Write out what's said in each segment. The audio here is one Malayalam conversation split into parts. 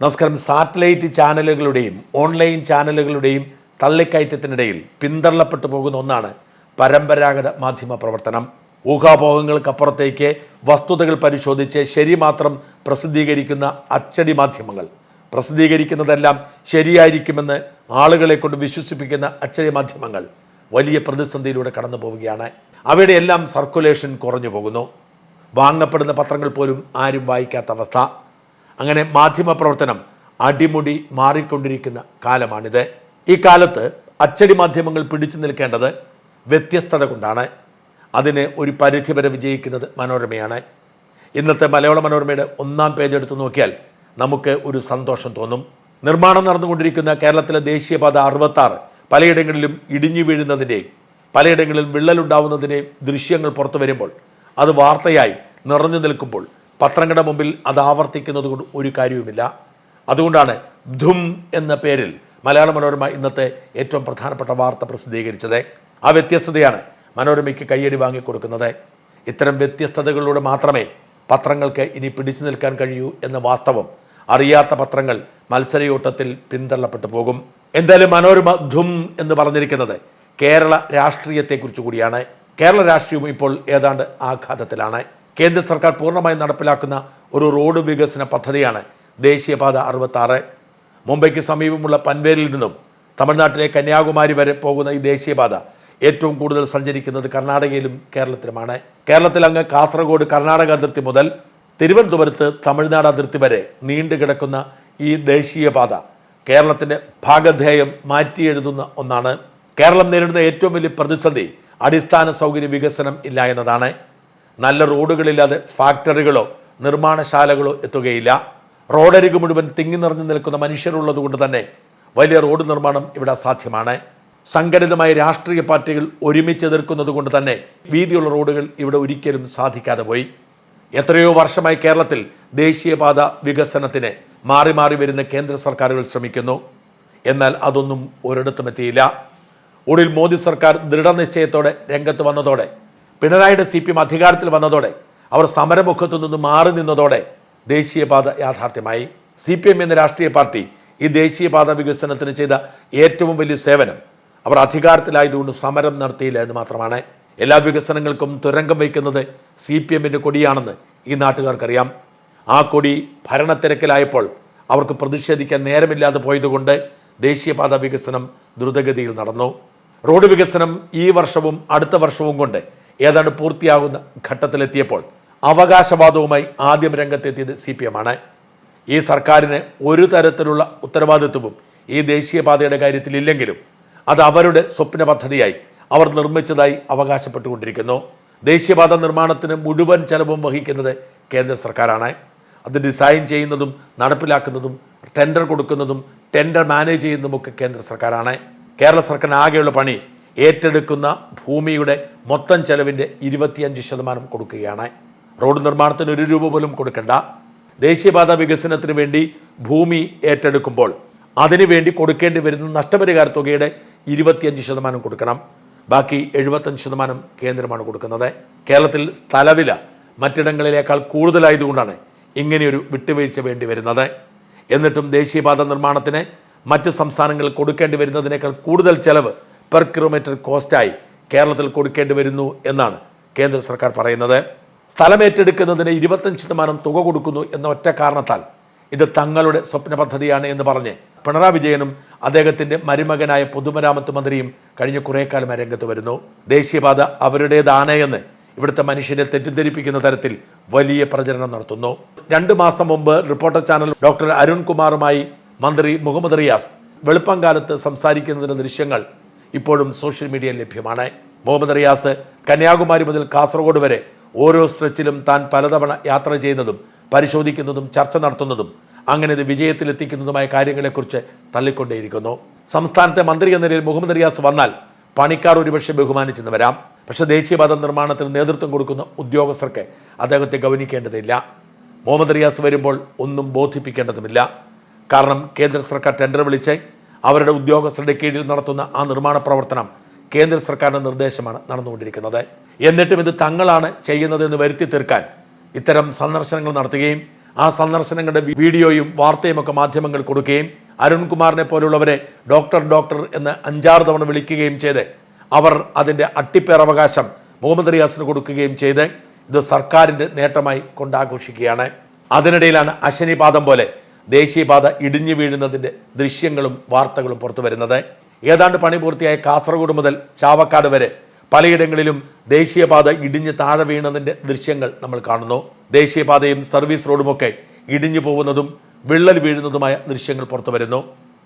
നമസ്കാരം. സാറ്റലൈറ്റ് ചാനലുകളുടെയും ഓൺലൈൻ ചാനലുകളുടെയും തള്ളിക്കയറ്റത്തിനിടയിൽ പിന്തള്ളപ്പെട്ടു പോകുന്ന ഒന്നാണ് പരമ്പരാഗത മാധ്യമ പ്രവർത്തനം. ഊഹാപോഹങ്ങൾക്കപ്പുറത്തേക്ക് വസ്തുതകൾ പരിശോധിച്ച് ശരി മാത്രം പ്രസിദ്ധീകരിക്കുന്ന അച്ചടി മാധ്യമങ്ങൾ. പ്രസിദ്ധീകരിക്കുന്നതെല്ലാം ശരിയായിരിക്കുമെന്ന് ആളുകളെ കൊണ്ട് വിശ്വസിപ്പിക്കുന്ന അച്ചടി മാധ്യമങ്ങൾ വലിയ പ്രതിസന്ധിയിലൂടെ കടന്നു പോവുകയാണ്. അവയുടെ എല്ലാം സർക്കുലേഷൻ കുറഞ്ഞു പോകുന്നു. വാങ്ങപ്പെടുന്ന പത്രങ്ങൾ പോലും ആരും വായിക്കാത്ത അവസ്ഥ. അങ്ങനെ മാധ്യമ പ്രവർത്തനം അടിമുടി മാറിക്കൊണ്ടിരിക്കുന്ന കാലമാണിത്. ഈ കാലത്ത് അച്ചടി മാധ്യമങ്ങൾ പിടിച്ചു നിൽക്കേണ്ടത് വ്യത്യസ്തത കൊണ്ടാണ്. അതിന് ഒരു പരിധിവരെ വിജയിക്കുന്നത് മനോരമയാണ്. ഇന്നത്തെ മലയാള മനോരമയുടെ ഒന്നാം പേജ് എടുത്തു നോക്കിയാൽ നമുക്ക് ഒരു സന്തോഷം തോന്നും. നിർമ്മാണം നടന്നുകൊണ്ടിരിക്കുന്ന കേരളത്തിലെ ദേശീയപാത അറുപത്താറ് പലയിടങ്ങളിലും ഇടിഞ്ഞു വീഴുന്നതിന്റെയും പലയിടങ്ങളിലും വിള്ളലുണ്ടാവുന്നതിന്റെയും ദൃശ്യങ്ങൾ പുറത്തു വരുമ്പോൾ അത് വാർത്തയായി നിറഞ്ഞു നിൽക്കുമ്പോൾ പത്രങ്ങളുടെ മുമ്പിൽ അത് ആവർത്തിക്കുന്നത് കൊണ്ട് ഒരു കാര്യവുമില്ല. അതുകൊണ്ടാണ് ധും എന്ന പേരിൽ മലയാള മനോരമ ഇന്നത്തെ ഏറ്റവും പ്രധാനപ്പെട്ട വാർത്ത പ്രസിദ്ധീകരിച്ചത്. ആ വ്യത്യസ്തതയാണ് മനോരമയ്ക്ക് കയ്യടി വാങ്ങിക്കൊടുക്കുന്നത് ഇത്തരം വ്യത്യസ്തതകളിലൂടെ മാത്രമേ പത്രങ്ങൾക്ക് ഇനി പിടിച്ചു നിൽക്കാൻ കഴിയൂ എന്ന വാസ്തവം അറിയാത്ത പത്രങ്ങൾ മത്സരയോട്ടത്തിൽ പിന്തള്ളപ്പെട്ടു പോകും. എന്തായാലും മനോരമ ധും എന്ന് പറഞ്ഞിരിക്കുന്നത് കേരള രാഷ്ട്രീയത്തെക്കുറിച്ച് കൂടിയാണ്. കേരള രാഷ്ട്രീയവും ഇപ്പോൾ ഏതാണ്ട് ആഘാതത്തിലാണ്. കേന്ദ്ര സർക്കാർ പൂർണമായി നടപ്പിലാക്കുന്ന ഒരു റോഡ് വികസന പദ്ധതിയാണ് ദേശീയപാത അറുപത്താറ്. മുംബൈക്ക് സമീപമുള്ള പൻവേലിൽ നിന്നും തമിഴ്നാട്ടിലെ കന്യാകുമാരി വരെ പോകുന്ന ഈ ദേശീയപാത ഏറ്റവും കൂടുതൽ സഞ്ചരിക്കുന്നത് കർണാടകയിലും കേരളത്തിലുമാണ്. കേരളത്തിൽ അങ്ങ് കാസർഗോഡ് കർണാടക അതിർത്തി മുതൽ തിരുവനന്തപുരത്ത് തമിഴ്നാട് അതിർത്തി വരെ നീണ്ടു കിടക്കുന്ന ഈ ദേശീയപാത കേരളത്തിന്റെ ഭാഗധേയം മാറ്റിയെഴുതുന്ന ഒന്നാണ്. കേരളം നേരിടുന്ന ഏറ്റവും വലിയ പ്രതിസന്ധി അടിസ്ഥാന സൗകര്യ വികസനം ഇല്ല എന്നതാണ്. നല്ല റോഡുകളില്ലാതെ ഫാക്ടറികളോ നിർമ്മാണശാലകളോ എത്തുകയില്ല. റോഡരികു മുഴുവൻ തിങ്ങി നിറഞ്ഞു നിൽക്കുന്ന മനുഷ്യരുള്ളത് കൊണ്ട് തന്നെ വലിയ റോഡ് നിർമ്മാണം ഇവിടെ അസാധ്യമാണ്. സംഘടിതമായ രാഷ്ട്രീയ പാർട്ടികൾ ഒരുമിച്ച് എതിർക്കുന്നത് കൊണ്ട് തന്നെ വീതിയുള്ള റോഡുകൾ ഇവിടെ ഒരിക്കലും സാധിക്കാതെ പോയി. എത്രയോ വർഷമായി കേരളത്തിൽ ദേശീയപാത വികസനത്തിന് മാറി മാറി വരുന്ന കേന്ദ്ര സർക്കാരുകൾ ശ്രമിക്കുന്നു. എന്നാൽ അതൊന്നും ഒരിടത്തും എത്തിയില്ല. ഒടുവിൽ മോദി സർക്കാർ ദൃഢനിശ്ചയത്തോടെ രംഗത്ത് വന്നതോടെ പിണറായിയുടെ സി പി എം അധികാരത്തിൽ വന്നതോടെ അവർ സമരമുഖത്തു നിന്ന് മാറി നിന്നതോടെ ദേശീയപാത യാഥാർത്ഥ്യമായി. സി പി എം എന്ന രാഷ്ട്രീയ പാർട്ടി ഈ ദേശീയപാത വികസനത്തിന് ചെയ്ത ഏറ്റവും വലിയ സേവനം അവർ അധികാരത്തിലായതുകൊണ്ട് സമരം നടത്തിയില്ല എന്ന് മാത്രമാണ്. എല്ലാ വികസനങ്ങൾക്കും തുരങ്കം വയ്ക്കുന്നത് സി പി എമ്മിന്റെ കൊടിയാണെന്ന് ഈ നാട്ടുകാർക്കറിയാം. ആ കൊടി ഭരണത്തിരക്കിലായപ്പോൾ അവർക്ക് പ്രതിഷേധിക്കാൻ നേരമില്ലാതെ പോയതുകൊണ്ട് ദേശീയപാത വികസനം ദ്രുതഗതിയിൽ നടന്നു. റോഡ് വികസനം ഈ വർഷവും അടുത്ത വർഷവും കൊണ്ട് ഏതാണ്ട് പൂർത്തിയാകുന്ന ഘട്ടത്തിലെത്തിയപ്പോൾ അവകാശവാദവുമായി ആദ്യം രംഗത്തെത്തിയത് സി പി എം ആണ് ഈ സർക്കാരിന് ഒരു തരത്തിലുള്ള ഉത്തരവാദിത്വവും ഈ ദേശീയപാതയുടെ കാര്യത്തിൽ ഇല്ലെങ്കിലും അത് അവരുടെ സ്വപ്ന പദ്ധതിയായി അവർ നിർമ്മിച്ചതായി അവകാശപ്പെട്ടുകൊണ്ടിരിക്കുന്നു. ദേശീയപാത നിർമ്മാണത്തിന് മുഴുവൻ ചെലവും വഹിക്കുന്നത് കേന്ദ്ര സർക്കാരാണ്. അത് ഡിസൈൻ ചെയ്യുന്നതും നടപ്പിലാക്കുന്നതും ടെൻഡർ കൊടുക്കുന്നതും ടെൻഡർ മാനേജ് ചെയ്യുന്നതുമൊക്കെ കേന്ദ്ര സർക്കാരാണ്. കേരള സർക്കാരിന് ആകെയുള്ള പണി ഏറ്റെടുക്കുന്ന ഭൂമിയുടെ മൊത്തം ചെലവിന്റെ ഇരുപത്തിയഞ്ച് ശതമാനം കൊടുക്കുകയാണ്. റോഡ് നിർമ്മാണത്തിന് ഒരു രൂപ പോലും കൊടുക്കണ്ട. ദേശീയപാത വികസനത്തിന് വേണ്ടി ഭൂമി ഏറ്റെടുക്കുമ്പോൾ അതിനുവേണ്ടി കൊടുക്കേണ്ടി വരുന്ന നഷ്ടപരിഹാര തുകയുടെ ഇരുപത്തിയഞ്ച് ശതമാനം കൊടുക്കണം. ബാക്കി എഴുപത്തഞ്ച് ശതമാനം കേന്ദ്രമാണ് കൊടുക്കുന്നത്. കേരളത്തിൽ സ്ഥലവില മറ്റിടങ്ങളിലേക്കാൾ കൂടുതലായതുകൊണ്ടാണ് ഇങ്ങനെയൊരു വിട്ടുവീഴ്ച വേണ്ടി വരുന്നത്. എന്നിട്ടും ദേശീയപാത നിർമ്മാണത്തിന് മറ്റ് സംസ്ഥാനങ്ങളിൽ കൊടുക്കേണ്ടി വരുന്നതിനേക്കാൾ കൂടുതൽ ചെലവ് പെർ കിലോമീറ്റർ കോസ്റ്റായി കേരളത്തിൽ കൊടുക്കേണ്ടി വരുന്നു എന്നാണ് കേന്ദ്ര സർക്കാർ പറയുന്നത്. സ്ഥലമേറ്റെടുക്കുന്നതിന് ഇരുപത്തഞ്ച് ശതമാനം തുക കൊടുക്കുന്നു എന്ന ഒറ്റ കാരണത്താൽ ഇത് തങ്ങളുടെ സ്വപ്ന പദ്ധതിയാണ് എന്ന് പറഞ്ഞ് പിണറായി വിജയനും അദ്ദേഹത്തിന്റെ മരുമകനായ പൊതുമരാമത്ത് മന്ത്രിയും കഴിഞ്ഞ കുറേ കാലം രംഗത്ത് വരുന്നു. ദേശീയപാത അവരുടേതാണ് എന്ന് ഇവിടുത്തെ മനുഷ്യരെ തെറ്റിദ്ധരിപ്പിക്കുന്ന തരത്തിൽ വലിയ പ്രചരണം നടത്തുന്നു. രണ്ടു മാസം മുമ്പ് റിപ്പോർട്ടർ ചാനൽ ഡോക്ടർ അരുൺകുമാറുമായി മന്ത്രി മുഹമ്മദ് റിയാസ് വെളുപ്പം കാലത്ത് സംസാരിക്കുന്നതിന്റെ ദൃശ്യങ്ങൾ ഇപ്പോഴും സോഷ്യൽ മീഡിയയിൽ ലഭ്യമാണ്. മുഹമ്മദ് റിയാസ് കന്യാകുമാരി മുതൽ കാസർഗോഡ് വരെ ഓരോ സ്ട്രെച്ചിലും താൻ പലതവണ യാത്ര ചെയ്യുന്നതും പരിശോധിക്കുന്നതും ചർച്ച നടത്തുന്നതും അങ്ങനെ ഇത് വിജയത്തിലെത്തിക്കുന്നതുമായ കാര്യങ്ങളെക്കുറിച്ച് തള്ളിക്കൊണ്ടേയിരിക്കുന്നു. സംസ്ഥാനത്തെ മന്ത്രി എന്ന നിലയിൽ മുഹമ്മദ് റിയാസ് വന്നാൽ പണിക്കാർ ഒരുപക്ഷെ ബഹുമാനിച്ചെന്ന് വരാം. പക്ഷെ ദേശീയപാത നിർമ്മാണത്തിന് നേതൃത്വം കൊടുക്കുന്ന ഉദ്യോഗസ്ഥർക്ക് അദ്ദേഹത്തെ ഗൗനിക്കേണ്ടതില്ല. മുഹമ്മദ് റിയാസ് വരുമ്പോൾ ഒന്നും ബോധിപ്പിക്കേണ്ടതുമില്ല. കാരണം കേന്ദ്ര സർക്കാർ ടെൻഡർ വിളിച്ച് അവരുടെ ഉദ്യോഗസ്ഥരുടെ കീഴിൽ നടത്തുന്ന ആ നിർമ്മാണ പ്രവർത്തനം കേന്ദ്ര സർക്കാരിന്റെ നിർദ്ദേശമാണ് നടന്നുകൊണ്ടിരിക്കുന്നത്. എന്നിട്ടും ഇത് തങ്ങളാണ് ചെയ്യുന്നതെന്ന് വരുത്തി തീർക്കാൻ ഇത്തരം സന്ദർശനങ്ങൾ നടത്തുകയും ആ സന്ദർശനങ്ങളുടെ വീഡിയോയും വാർത്തയും ഒക്കെ മാധ്യമങ്ങൾ കൊടുക്കുകയും അരുൺകുമാറിനെ പോലുള്ളവരെ ഡോക്ടർ ഡോക്ടർ എന്ന് അഞ്ചാറ് തവണ വിളിക്കുകയും ചെയ്ത് അവർ അതിന്റെ അട്ടിപ്പേറവകാശം മുഹമ്മദ് റിയാസിന് കൊടുക്കുകയും ചെയ്ത് ഇത് സർക്കാരിന്റെ നേട്ടമായി കൊണ്ടാഘോഷിക്കുകയാണ്. അതിനിടയിലാണ് അശനിപാതം പോലെ ദേശീയപാത ഇടിഞ്ഞു വീഴുന്നതിന്റെ ദൃശ്യങ്ങളും വാർത്തകളും പുറത്തു വരുന്നത്. ഏതാണ്ട് പണി പൂർത്തിയായ കാസർഗോഡ് മുതൽ ചാവക്കാട് വരെ പലയിടങ്ങളിലും ദേശീയപാത ഇടിഞ്ഞ് താഴെ വീണതിന്റെ ദൃശ്യങ്ങൾ നമ്മൾ കാണുന്നു. ദേശീയപാതയും സർവീസ് റോഡുമൊക്കെ ഇടിഞ്ഞു പോകുന്നതും വിള്ളൽ വീഴുന്നതുമായ ദൃശ്യങ്ങൾ പുറത്തു വരുന്നു.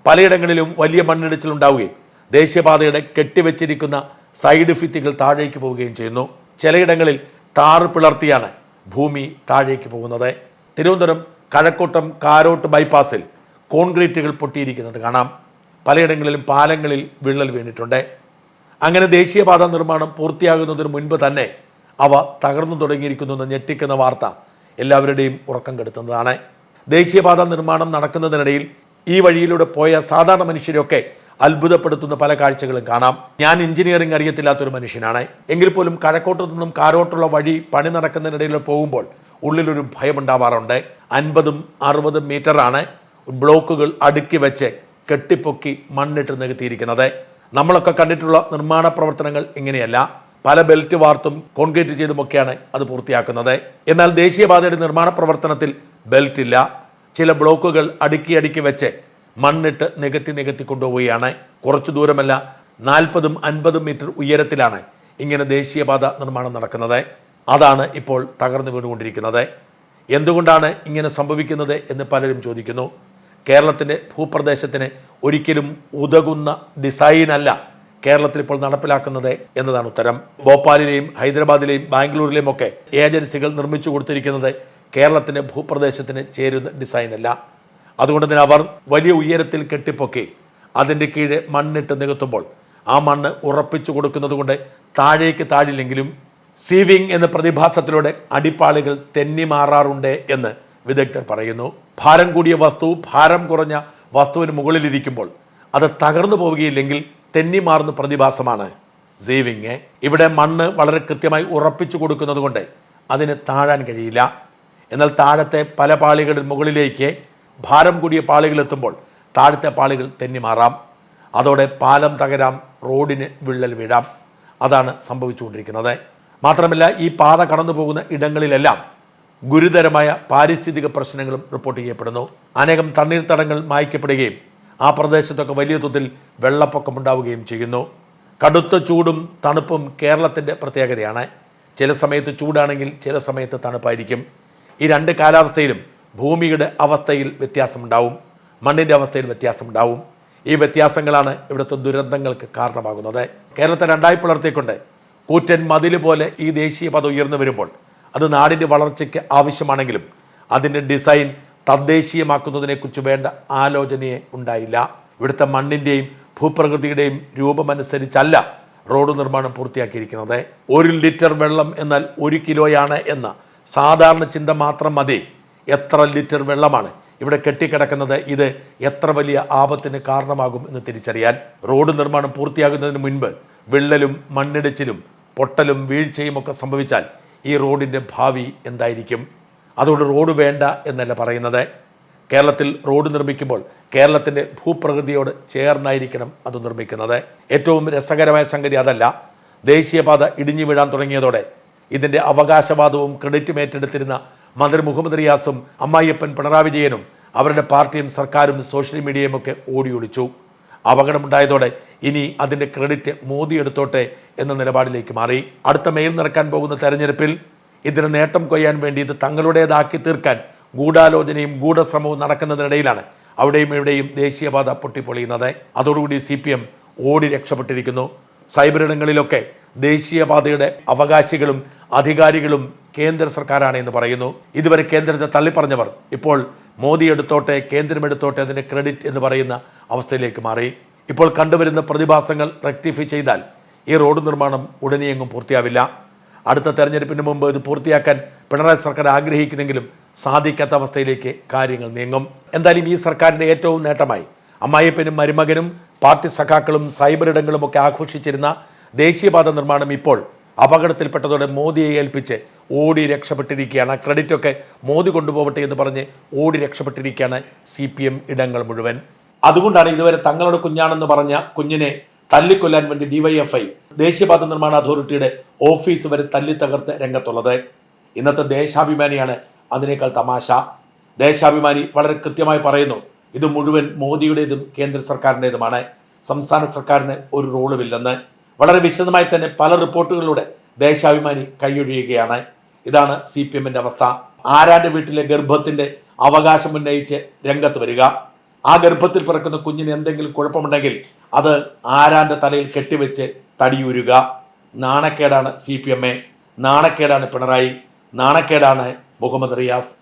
പലയിടങ്ങളിലും വലിയ മണ്ണിടിച്ചിൽ ഉണ്ടാവുകയും ദേശീയപാതയുടെ കെട്ടിവെച്ചിരിക്കുന്ന സൈഡ് ഫിത്തികൾ താഴേക്ക് പോവുകയും ചെയ്യുന്നു. ചിലയിടങ്ങളിൽ താറ് പിളർത്തിയാണ് ഭൂമി താഴേക്ക് പോകുന്നത്. തിരുവനന്തപുരം കഴക്കൂട്ടം കാരോട്ട് ബൈപ്പാസിൽ കോൺക്രീറ്റുകൾ പൊട്ടിയിരിക്കുന്നത് കാണാം. പലയിടങ്ങളിലും പാലങ്ങളിൽ വിള്ളൽ വീണിട്ടുണ്ട്. അങ്ങനെ ദേശീയപാത നിർമ്മാണം പൂർത്തിയാകുന്നതിന് മുൻപ് തന്നെ അവ തകർന്നു തുടങ്ങിയിരിക്കുന്നു എന്ന് ഞെട്ടിക്കുന്ന വാർത്ത എല്ലാവരുടെയും ഉറക്കം കെടുത്തുന്നതാണ്. ദേശീയപാത നിർമ്മാണം നടക്കുന്നതിനിടയിൽ ഈ വഴിയിലൂടെ പോയ സാധാരണ മനുഷ്യരെയൊക്കെ അത്ഭുതപ്പെടുത്തുന്ന പല കാഴ്ചകളും കാണാം. ഞാൻ എഞ്ചിനീയറിംഗ് അറിയത്തില്ലാത്തൊരു മനുഷ്യനാണ്. എങ്കിൽ പോലും കഴക്കോട്ടത്തു നിന്നും കാരോട്ടുള്ള വഴി പണി നടക്കുന്നതിനിടയിൽ പോകുമ്പോൾ ഉള്ളിലൊരു ഭയമുണ്ടാവാറുണ്ട്. അൻപതും അറുപതും മീറ്ററാണ് ബ്ലോക്കുകൾ അടുക്കി വെച്ച് കെട്ടിപ്പൊക്കി മണ്ണിട്ട് നികത്തിയിരിക്കുന്നത്. നമ്മളൊക്കെ കണ്ടിട്ടുള്ള നിർമ്മാണ പ്രവർത്തനങ്ങൾ ഇങ്ങനെയല്ല. പല ബെൽറ്റ് വാർത്തും കോൺക്രീറ്റ് ചെയ്തുമൊക്കെയാണ് അത് പൂർത്തിയാക്കുന്നത്. എന്നാൽ ദേശീയപാതയുടെ നിർമ്മാണ പ്രവർത്തനത്തിൽ ബെൽറ്റ് ഇല്ല ചില ബ്ലോക്കുകൾ അടുക്കി അടുക്കി വെച്ച് മണ്ണിട്ട് നികത്തി നികത്തി കൊണ്ടുപോവുകയാണ്. കുറച്ചു ദൂരമല്ല നാൽപ്പതും അൻപതും മീറ്റർ ഉയരത്തിലാണ് ഇങ്ങനെ ദേശീയപാത നിർമ്മാണം നടക്കുന്നത്. അതാണ് ഇപ്പോൾ തകർന്നു വീണുകൊണ്ടിരിക്കുന്നത്. എന്തുകൊണ്ടാണ് ഇങ്ങനെ സംഭവിക്കുന്നത് എന്ന് പലരും ചോദിക്കുന്നു. കേരളത്തിന്റെ ഭൂപ്രദേശത്തിന് ഒരിക്കലും ഉതകുന്ന ഡിസൈനല്ല കേരളത്തിൽ ഇപ്പോൾ നടപ്പിലാക്കുന്നത് എന്നതാണ് ഉത്തരം. ഭോപ്പാലിലെയും ഹൈദരാബാദിലെയും ബാംഗ്ലൂരിലെയും ഒക്കെ ഏജൻസികൾ നിർമ്മിച്ചു കൊടുത്തിരിക്കുന്നത് കേരളത്തിന്റെ ഭൂപ്രദേശത്തിന് ചേരുന്ന ഡിസൈനല്ല അതുകൊണ്ട് തന്നെ അവർ വലിയ ഉയരത്തിൽ കെട്ടിപ്പൊക്കി അതിന്റെ കീഴെ മണ്ണിട്ട് നികത്തുമ്പോൾ ആ മണ്ണ് ഉറപ്പിച്ചു കൊടുക്കുന്നത് കൊണ്ട് താഴേക്ക് താഴില്ലെങ്കിലും സീവിംഗ് എന്ന പ്രതിഭാസത്തിലൂടെ അടിപ്പാളികൾ തെന്നി മാറാറുണ്ട് എന്ന് വിദഗ്ധർ പറയുന്നു. ഭാരം കൂടിയ വസ്തു ഭാരം കുറഞ്ഞ വസ്തുവിന് മുകളിലിരിക്കുമ്പോൾ അത് തകർന്നു പോവുകയില്ലെങ്കിൽ തെന്നി മാറുന്ന പ്രതിഭാസമാണ് സീവിങ്. ഇവിടെ മണ്ണ് വളരെ കൃത്യമായി ഉറപ്പിച്ചു കൊടുക്കുന്നത് കൊണ്ട് അതിന് താഴാൻ കഴിയില്ല. എന്നാൽ താഴത്തെ പല പാളികളുടെ മുകളിലേക്ക് ഭാരം കൂടിയ പാളികൾ എത്തുമ്പോൾ താഴത്തെ പാളികൾ തെന്നി മാറാം. അതോടെ പാലം തകരാം റോഡിന് വിള്ളൽ വീഴാം. അതാണ് സംഭവിച്ചുകൊണ്ടിരിക്കുന്നത്. മാത്രമല്ല ഈ പാത കടന്നു പോകുന്ന ഇടങ്ങളിലെല്ലാം ഗുരുതരമായ പാരിസ്ഥിതിക പ്രശ്നങ്ങളും റിപ്പോർട്ട് ചെയ്യപ്പെടുന്നു. അനേകം തണ്ണീർത്തടങ്ങൾ മായ്ക്കപ്പെടുകയും ആ പ്രദേശത്തൊക്കെ വലിയ തോതിൽ വെള്ളപ്പൊക്കം ഉണ്ടാവുകയും ചെയ്യുന്നു. കടുത്ത ചൂടും തണുപ്പും കേരളത്തിന്റെ പ്രത്യേകതയാണ്. ചില സമയത്ത് ചൂടാണെങ്കിൽ ചില സമയത്ത് തണുപ്പായിരിക്കും. ഈ രണ്ട് കാലാവസ്ഥയിലും ഭൂമിയുടെ അവസ്ഥയിൽ വ്യത്യാസമുണ്ടാവും. മണ്ണിന്റെ അവസ്ഥയിൽ വ്യത്യാസമുണ്ടാവും. ഈ വ്യത്യാസങ്ങളാണ് ഇവിടുത്തെ ദുരന്തങ്ങൾക്ക് കാരണമാകുന്നത്. കേരളത്തെ രണ്ടായി പിളർത്തിക്കൊണ്ട് കൂറ്റൻ മതിൽ പോലെ ഈ ദേശീയപാത ഉയർന്നു വരുമ്പോൾ അത് നാടിന്റെ വളർച്ചയ്ക്ക് ആവശ്യമാണെങ്കിലും അതിന്റെ ഡിസൈൻ തദ്ദേശീയമാക്കുന്നതിനെക്കുറിച്ച് വേണ്ട ആലോചനയെ ഉണ്ടായില്ല. ഇവിടുത്തെ മണ്ണിന്റെയും ഭൂപ്രകൃതിയുടെയും രൂപമനുസരിച്ചല്ല റോഡ് നിർമ്മാണം പൂർത്തിയാക്കിയിരിക്കുന്നത്. ഒരു ലിറ്റർ വെള്ളം എന്നാൽ ഒരു കിലോയാണ് എന്ന സാധാരണ ചിന്ത മാത്രം മതി. എത്ര ലിറ്റർ വെള്ളമാണ് ഇവിടെ കെട്ടിക്കിടക്കുന്നത്? ഇത് എത്ര വലിയ ആപത്തിന് കാരണമാകും എന്ന് തിരിച്ചറിയാൻ. റോഡ് നിർമ്മാണം പൂർത്തിയാകുന്നതിന് മുൻപ് വിള്ളലും മണ്ണിടിച്ചിലും പൊട്ടലും വീഴ്ചയും ഒക്കെ സംഭവിച്ചാൽ ഈ റോഡിന്റെ ഭാവി എന്തായിരിക്കും? അതുകൊണ്ട് റോഡ് വേണ്ട എന്നല്ല പറയുന്നത്. കേരളത്തിൽ റോഡ് നിർമ്മിക്കുമ്പോൾ കേരളത്തിന്റെ ഭൂപ്രകൃതിയോട് ചേർന്നായിരിക്കണം അത് നിർമ്മിക്കുന്നത്. ഏറ്റവും രസകരമായ സംഗതി അതല്ല. ദേശീയപാത ഇടിഞ്ഞു വീഴാൻ തുടങ്ങിയതോടെ ഇതിന്റെ അവകാശവാദവും ക്രെഡിറ്റും ഏറ്റെടുത്തിരുന്ന മന്ത്രി മുഹമ്മദ് റിയാസും അമ്മായിയപ്പൻ പിണറായി വിജയനും അവരുടെ പാർട്ടിയും സർക്കാരും സോഷ്യൽ മീഡിയയും ഒക്കെ ഓടിയൊളിച്ചു. അപകടമുണ്ടായതോടെ ഇനി അതിന്റെ ക്രെഡിറ്റ് മോദി എടുത്തോട്ടെ എന്ന നിലപാടിലേക്ക് മാറി. അടുത്ത മെയിൽ നടക്കാൻ പോകുന്ന തെരഞ്ഞെടുപ്പിൽ ഇതിന് നേട്ടം കൊയ്യാൻ വേണ്ടി ഇത് തങ്ങളുടേതാക്കി തീർക്കാൻ ഗൂഢാലോചനയും ഗൂഢശ്രമവും നടക്കുന്നതിനിടയിലാണ് അവിടെയും ഇവിടെയും ദേശീയപാത പൊട്ടിപ്പൊളിയുന്നത്. അതോടുകൂടി സി പി എം ഓടി രക്ഷപ്പെട്ടിരിക്കുന്നു. സൈബർ ഇടങ്ങളിലൊക്കെ ദേശീയപാതയുടെ അവകാശികളും അധികാരികളും കേന്ദ്ര സർക്കാരാണ് എന്ന് പറയുന്നു. ഇതുവരെ കേന്ദ്രത്തെ തള്ളിപ്പറഞ്ഞവർ ഇപ്പോൾ മോദി എടുത്തോട്ടെ കേന്ദ്രം എടുത്തോട്ടെ അതിന്റെ ക്രെഡിറ്റ് എന്ന് പറയുന്ന അവസ്ഥയിലേക്ക് മാറി. ഇപ്പോൾ കണ്ടുവരുന്ന പ്രതിഭാസങ്ങൾ റെക്ടിഫൈ ചെയ്താൽ ഈ റോഡ് നിർമ്മാണം ഉടനെയെങ്ങും പൂർത്തിയാവില്ല. അടുത്ത തെരഞ്ഞെടുപ്പിന് മുമ്പ് ഇത് പൂർത്തിയാക്കാൻ പിണറായി സർക്കാർ ആഗ്രഹിക്കുന്നെങ്കിലും സാധിക്കാത്ത അവസ്ഥയിലേക്ക് കാര്യങ്ങൾ നീങ്ങും. എന്തായാലും ഈ സർക്കാരിന്റെ ഏറ്റവും നേട്ടമായി അമ്മായിപ്പനും മരുമകനും പാർട്ടി സഖാക്കളും സൈബർ ഇടങ്ങളും ഒക്കെ ആഘോഷിച്ചിരുന്ന ദേശീയപാത നിർമ്മാണം ഇപ്പോൾ അപകടത്തിൽപ്പെട്ടതോടെ മോദിയെ ഏൽപ്പിച്ച് ഓടി രക്ഷപ്പെട്ടിരിക്കുകയാണ്. ക്രെഡിറ്റ് ഒക്കെ മോദി കൊണ്ടുപോകട്ടെ എന്ന് പറഞ്ഞ് ഓടി രക്ഷപ്പെട്ടിരിക്കുകയാണ് സി ഇടങ്ങൾ മുഴുവൻ. അതുകൊണ്ടാണ് ഇതുവരെ തങ്ങളുടെ കുഞ്ഞാണെന്ന് പറഞ്ഞ കുഞ്ഞിനെ തല്ലിക്കൊല്ലാൻ വേണ്ടി ഡിവൈഎഫ്ഐ ദേശീയപാത നിർമ്മാണ അതോറിറ്റിയുടെ ഓഫീസ് വരെ തല്ലി തകർത്ത് രംഗത്തുള്ളത്. ഇന്നത്തെ ദേശാഭിമാനിയാണ് അതിനേക്കാൾ തമാശ. ദേശാഭിമാനി വളരെ കൃത്യമായി പറയുന്നു ഇത് മുഴുവൻ മോദിയുടേതും കേന്ദ്ര സർക്കാരിന്റെതുമാണ്. സംസ്ഥാന സർക്കാരിന് ഒരു റോളുമില്ലെന്ന്. വളരെ വിശദമായി തന്നെ പല റിപ്പോർട്ടുകളിലൂടെ ദേശാഭിമാനി കൈയൊഴിയുകയാണ്. ഇതാണ് സി പി എമ്മിന്റെ അവസ്ഥ. ആരാന്റെ വീട്ടിലെ ഗർഭത്തിന്റെ അവകാശം ഉന്നയിച്ച് രംഗത്ത് വരിക? ആ ഗർഭത്തിൽ പിറക്കുന്ന കുഞ്ഞിന് എന്തെങ്കിലും കുഴപ്പമുണ്ടെങ്കിൽ അത് ആരാന്റെ തലയിൽ കെട്ടിവെച്ച് തടിയൂരുക. നാണക്കേടാണ് സി പി എം എ. നാണക്കേടാണ് പിണറായി. നാണക്കേടാണ് മുഹമ്മദ് റിയാസ്.